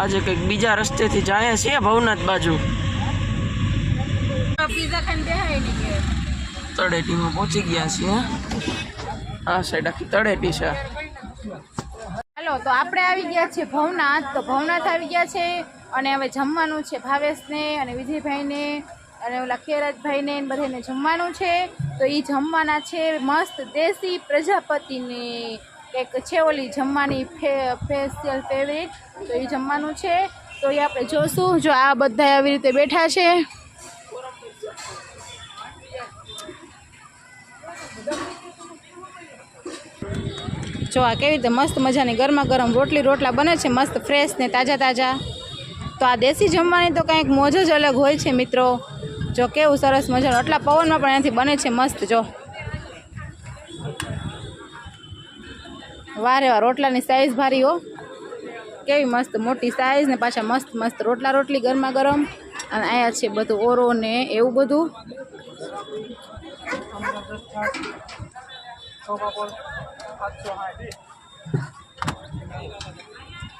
આજે કંઈક બીજા રસ્તેથી જાય છે ભવનાથ બાજુ. તળેટીમાં પહોંચી ગયા છીએ. આ સાઈડ આખી તળેટી છે. હાલો તો આપણે આવી ગયા છીએ ભવનાથ. તો ભવનાથ આવી ગયા છે અને હવે જમવાનું છે ભાવેશને અને વિજયભાઈને અને ઓલા ખેરાજભાઈને બધાને જમવાનું છે. તો એ જમવાના છે મસ્ત દેશી પ્રજાપતિની. કંઈક છે ઓલી જમવાની ફેશિયલ ફેવરિટ તો એ જમવાનું છે. તો એ આપણે જોશું જો આ બધા આવી રીતે બેઠા છે. જો આ કેવી રીતે મસ્ત મજાની ગરમા ગરમ રોટલી રોટલા બને છે, મસ્ત ફ્રેશ ને તાજા તાજા. તો આ દેશી જમવાની તો કંઈક મોજ જ અલગ હોય છે મિત્રો. જો કેવું સરસ મજાનું. આટલા પવનમાં પણ એનાથી બને છે મસ્ત, જો. વારે વાર રોટલાની સાઇઝ ભારી હો. કેવી મસ્ત મોટી સાઈઝ ને પાછા મસ્ત મસ્ત રોટલા રોટલી ગરમા ગરમ. અને અહીંયા છે બધું ઓરો ને એવું બધું.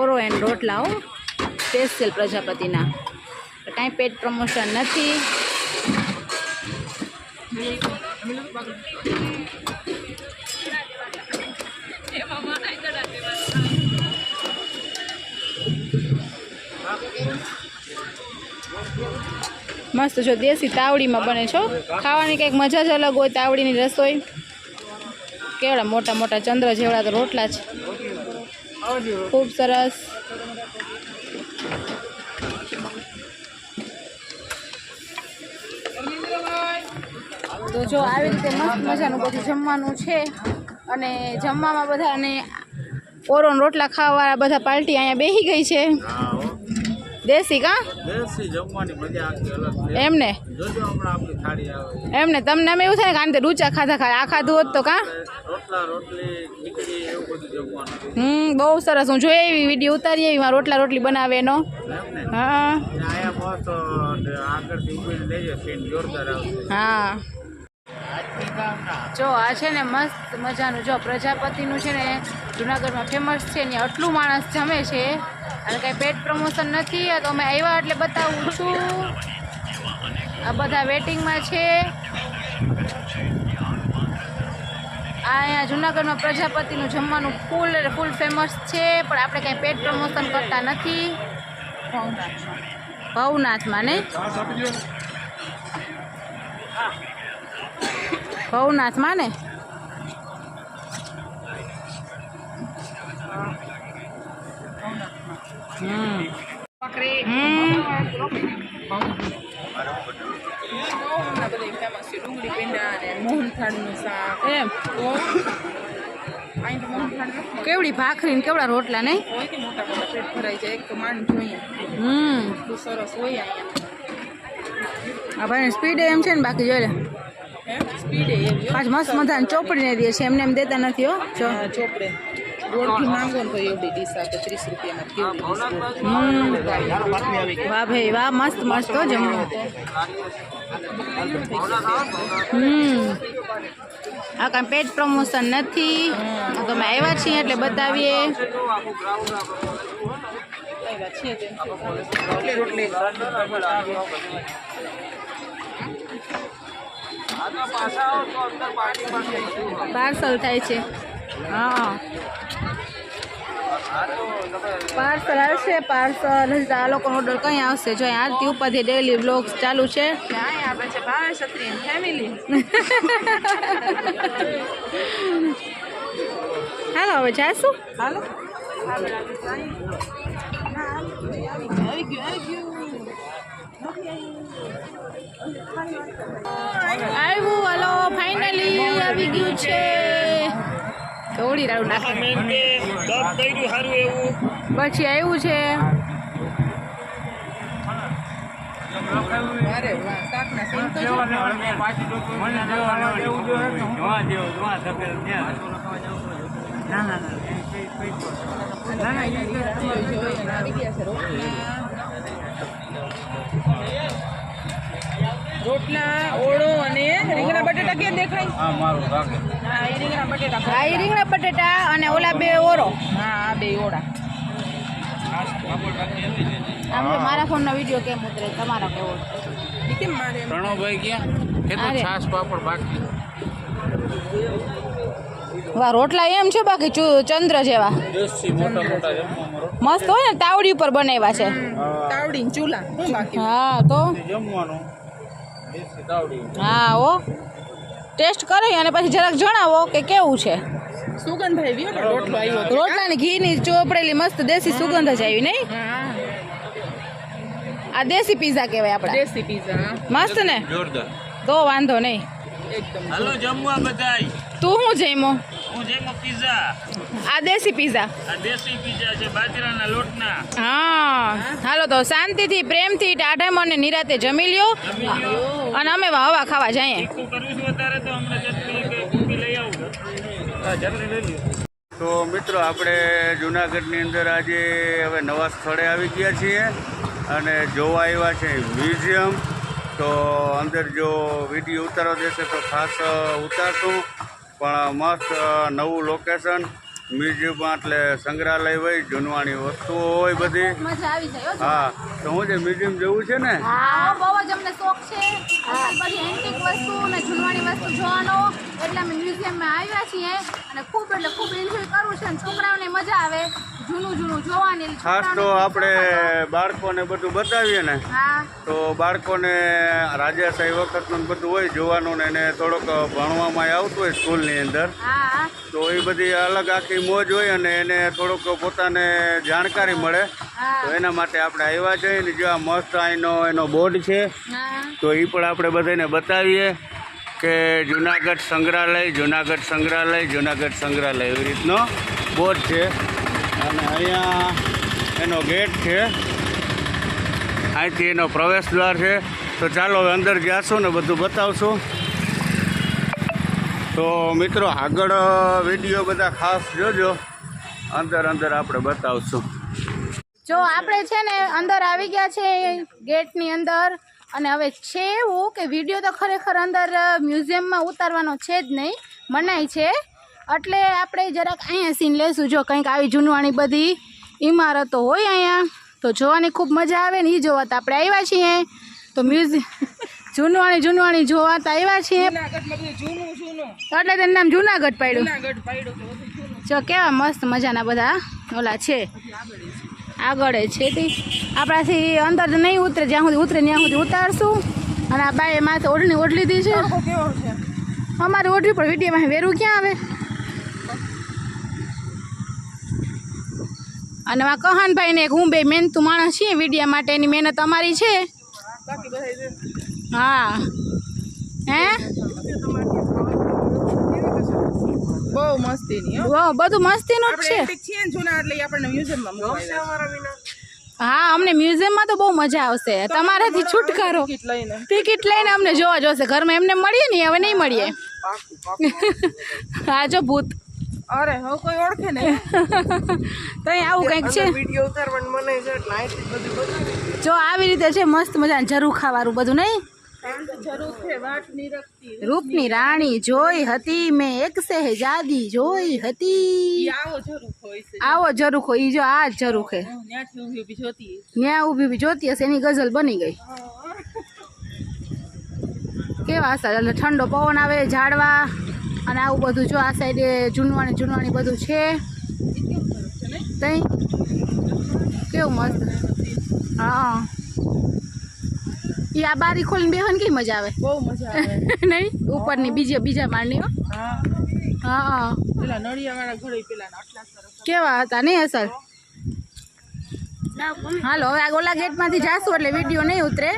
ઓરો એન્ડ રોટલા હો, સ્પેશિયલ પ્રજાપતિના. કાંઈ પેટ પ્રમોશન નથી. મસ્ત જો દેશી તાવડીમાં બને છો. ખાવાની કંઈક મજા જ અલગ હોય, તાવડીની રસોઈ. કેવડા મોટા મોટા ચંદ્ર જેવડા તો રોટલા છે ખૂબ સરસ. તો જો આવી રીતે મસ્ત મજાનું બધું જમવાનું છે અને જમવામાં બધાને ઓરોન રોટલા ખાવાવાળા બધા પાર્ટી અહીંયા બેસી ગઈ છે. દેશી કા? દેશી જમવાની મજા આખી અલગ છે. એમને? જોજો હમણાં આપણી થાળી આવે. એમને? તમને એમ એવું થાય ને કારણ કે રૂચા ખાધા ખાય આ ખાધું હોત તો કા? રોટલા રોટલી ખીચડી એવું બધું જમવાનું. હમ બહુ સરસ. હું જોઈએ એવી વીડિયો ઉતારી એવી મારા રોટલા રોટલી બનાવે એનો. હા. લેજો સીન જોરદાર આવશે. હા. જો આ છે ને મસ્ત મજાનું. જો પ્રજાપતિનું છે ને જુનાગઢમાં ફેમસ છે ને આટલું માણસ જમે છે અને કાંઈ પેટ પ્રમોશન નથી તો અમે આવ્યા એટલે બતાવું છું. આ બધા વેટિંગમાં છે. આ અહીંયા જુનાગઢમાં પ્રજાપતિનું જમવાનું ફૂલ ફૂલ ફેમસ છે પણ આપણે કાંઈ પેટ પ્રમોશન કરતા નથી. ભવનાથમાં. ને? ભવનાથમાં ને મોહનથાળનું શાક એમ કેવડી ભાખરી ને કેવડા રોટલા નહીં? હમ. આ ભાઈ સ્પીડ એમ છે ને બાકી જોઈ લે. પાછ મસ્ત મજાની ચોપડી ને દે છે. એમને એમ દેતા નથી હો. જો. ચોપડે. ગોળથી માંગો તો એવડી ડીશ આપે. ત્રીસ રૂપિયામાં વાહ ભાઈ વાહ મસ્ત મસ્ત હો જમવું. હમ. આ કાંઈ પેટ પ્રમોશન નથી. આ તો અમે આવ્યા છીએ એટલે બતાવીએ. આવ્યા છે રોટલી પાર્સલ થાય છે. હા. પાર્સલ આવશે પાર્સલ. આ લોકો ઓર્ડર કઈ આવશે? જો આ આરતી ઉપરથી ડેલી બ્લોગ્સ ચાલુ છે. આપણે છે? ભાવે ક્ષત્રિય ફેમિલી હાલો હવે જાશું? હાલો. આવી ગયું આવી ગયું. આવ્યું હાલો ફાઇનલી આવી ગયું છે. દોડી રાડું નાખે. પછી આવ્યું છે. ના ના. ના. ના રોટલા ઓળો અને રીંગણા બટેટા કેમ દેખાય? હા મારું રાખે. હા એ રીંગણા બટેટા હા એ રીંગણા બટેટા અને ઓલા બે ઓરો હા આ બે ઓળા. મારા ફોન મારા ફોનનો વીડિયો કેમ ઉતરે? તમારા કેવો? કેમ મારે? પ્રણવભાઈ ક્યાં? કે છાસ પાપડ બાકી. વાહ રોટલા એમ છે બાકી? ચંદ્ર જેવા. મસ્ત હોય ને તાવડી ઉપર બનાવ્યા છે. તાવડી ને ચૂલા. હા તો? જમવાનું. હા ઓ ટેસ્ટ કરી અને પછી જરાક જણાવો કે કેવું છે. સુગંધ આવી રોટલો આવ્યો રોટલાની ઘીની ચોપડેલી મસ્ત દેશી સુગંધ જ આવી નહીં? આ દેશી પીઝા કહેવાય આપણા. દેશી પીઝા મસ્ત ને? જોરદાર. તો વાંધો નહીં. હાલો જમવા બધાય. તું શું જઈમો? હું જેમાં પીઝા આ દેશી પીઝા આ દેશી પીઝા છે બાજરાના લોટના. હા. હાલો તો શાંતિથી પ્રેમથી ટાઢા મને નિરાતે જમી લ્યો. અને અમે હવા ખાવા જઈએ. હા તો મિત્રો આપણે જુનાગઢની અંદર આજે હવે નવા સ્થળે આવી ગયા છીએ અને જોવા આવ્યા છે મ્યુઝિયમ. તો અંદર જો વીડિયો ઉતારવા દેશે તો ખાસ ઉતારશું. પણ મસ્ત નવું લોકેશન મ્યુઝિયમમાં એટલે સંગ્રહાલય હોય જૂનવાણી વસ્તુઓ હોય બધી. હા. તો હું જે મ્યુઝિયમ જવું છે ને? હા બહુ જ અમને શોખ છે. બધી એન્ટિક વસ્તુ અને જૂનવાણી વસ્તુ જોવાનો. એટલે અમે મ્યુઝિયમમાં આવ્યા છીએ અને ખૂબ એટલે ખૂબ એન્જોય કરવું છે અને છોકરાઓને મજા આવે જૂનું જૂનું જોવાની ખાસ તો આપણે બાળકોને બધું બતાવીએ ને તો બાળકોને રાજાશાહી વખતનું બધું હોય જોવાનું ને એને થોડોક ભણવામાં આવતું હોય સ્કૂલની અંદર. તો એ બધી અલગ આખી મોજ હોય અને એને થોડુંક પોતાને જાણકારી મળે. તો એના માટે આપણે આવ્યા છીએ ને જો આ મસ્ત અહીંનો એનો બોર્ડ છે તો એ પણ આપણે બધાને બતાવીએ કે જુનાગઢ સંગ્રહાલય જુનાગઢ સંગ્રહાલય જુનાગઢ સંગ્રહાલય એવી રીતનો બોર્ડ છે. અને અહીંયા એનો ગેટ છે. અહીંથી એનો પ્રવેશ દ્વાર છે. તો ચાલો હવે અંદર જાશું ને બધું બતાવશું. તો મિત્રો આગળ વીડિયો બધા ખાસ જોજો. અંદર અંદર આપણે બતાવશું. જો આપણે છે ને અંદર આવી ગયા છે ગેટની અંદર અને હવે છે એવું કે વીડિયો તો ખરેખર અંદર મ્યુઝિયમમાં ઉતારવાનો છે જ નહીં મનાય છે. એટલે આપણે જરાક અહીંયા સીન લેશું જો કંઈક આવી જૂનવાણી બધી ઇમારતો હોય અહીંયા તો જોવાની ખૂબ મજા આવે ને એ જોવા તો આપણે આવ્યા છીએ. તો મ્યુઝિયમ જૂનવાણી જૂનવાણી જોવા તો આવ્યા છીએ. એટલે તેનું નામ જુનાગઢ પાડ્યું. જો કેવા મસ્ત મજાના બધા ઓલા છે. આગળ છે તે આપણાથી અંદર નહીં ઉતરે જ્યાં સુધી ઉતરે ત્યાં સુધી ઉતારશું. અને આ બાએ માથે ઓઢણી ઓઢ લીધી છે. અમારે ઓઢવી પણ વિડીયોમાં વેરું ક્યાં આવે? અને આ કહાનભાઈ ને એક હું બે મહેનતું માણસ છીએ વિડીયા માટે એની મહેનત અમારી છે. હા. હે? બહુ મસ્તીની હો. વાહ, બધું મસ્તીનું જ છે. જૂના એટલે આપણને મ્યુઝિયમમાં મૂકવાના હા અમને મ્યુઝિયમમાં તો બહુ મજા આવશે. તમારાથી છુટકારો. ટિકિટ લઈને. અમને જોવા જોશે. ઘરમાં એમને મળીએ ને હવે નહીં મળીએ. હા જો ભૂત. અરે હવે કોઈ ઓળખે ને? તો આવું કંઈક છે. જો આવી રીતે છે મસ્ત મજા જરૂર ખાવાનું બધું નહીં? રૂપની રાણી જોઈ હતી, મેં એક સહેજાદી જોઈ હતી. આવો જરૂખ હોય, ઈ જો આ જ જરૂખ હે ત્યાંથી ઊભી ઊભી જોતી હશે, એની ગઝલ બની ગઈ. કેવા હશે? એટલે ઠંડો પવન આવે ઝાડવા, અને આવું બધું જો આ સાઈડે જૂનવાણી જૂનવાણી બધું છે. તઈ? કેવું મસ્ત? હા. ઈ આ બારી ખોલીને બેહવાની કઈ મજા આવે? બહુ મજા આવે. નહીં? ઉપરની બીજી બીજા માળની હા. હા પેલા નળિયાવાળા ઘરે પેલા કેવા હતા નહીં અસર? હાલો હવે આ ગોલા ગેટમાંથી જાશું એટલે વીડિયો નહીં ઉતરે.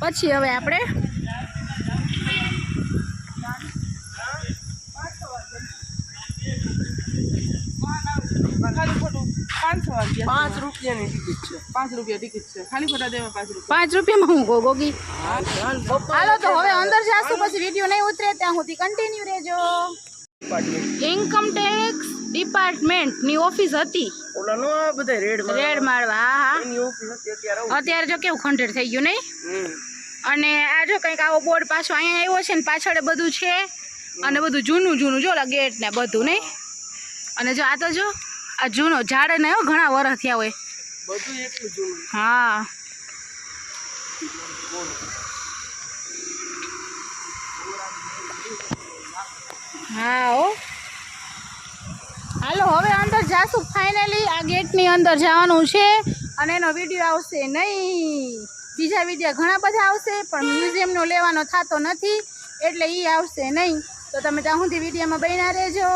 પછી હવે આપણે પાંચસો પાંચ રૂપિયાની ટિકિટ છે. પાંચ રૂપિયા ટિકિટ છે. ખાલી ખોટા દેવા પાંચ રૂપિયા. પાંચ રૂપિયામાં હું ગો હાલો તો હવે અંદર જાશું પછી વીડિયો નહીં ઉતરે ત્યાં સુધી કન્ટિન્યુ રહેજો. ઇન્કમ ટેક્સ ડિપાર્ટમેન્ટની ઓફિસ હતી. ઓલા બધા રેડ રેડ મારવા હા હા. એની ઓફિસ હતી અત્યારે જો કેવું ખંડેર થઈ ગયું નહીં? અને આ જો કંઈક આવો બોર્ડ પાછો અહીંયા આવ્યો છે ને પાછળ બધું છે. અને બધું જૂનું જૂનું જો ગેટ ને બધું નહીં? અને જો આ તો જો આ જૂનો ઝાડ ને ઘણા વર્ષ થયા હોય. બધું એટલું જૂનું. હા. હા હો. હાલો હવે અંદર જાશું. ફાઇનલી આ ગેટની અંદર જવાનું છે. અને એનો વીડિયો આવશે નહીં. બીજા વીડિયો ઘણા બધા આવશે પણ મ્યુઝિયમનો લેવાનો થતો નથી. એટલે એ આવશે નહીં. તો તમે ત્યાં સુધી વિડીયોમાં બન્યા રહેજો.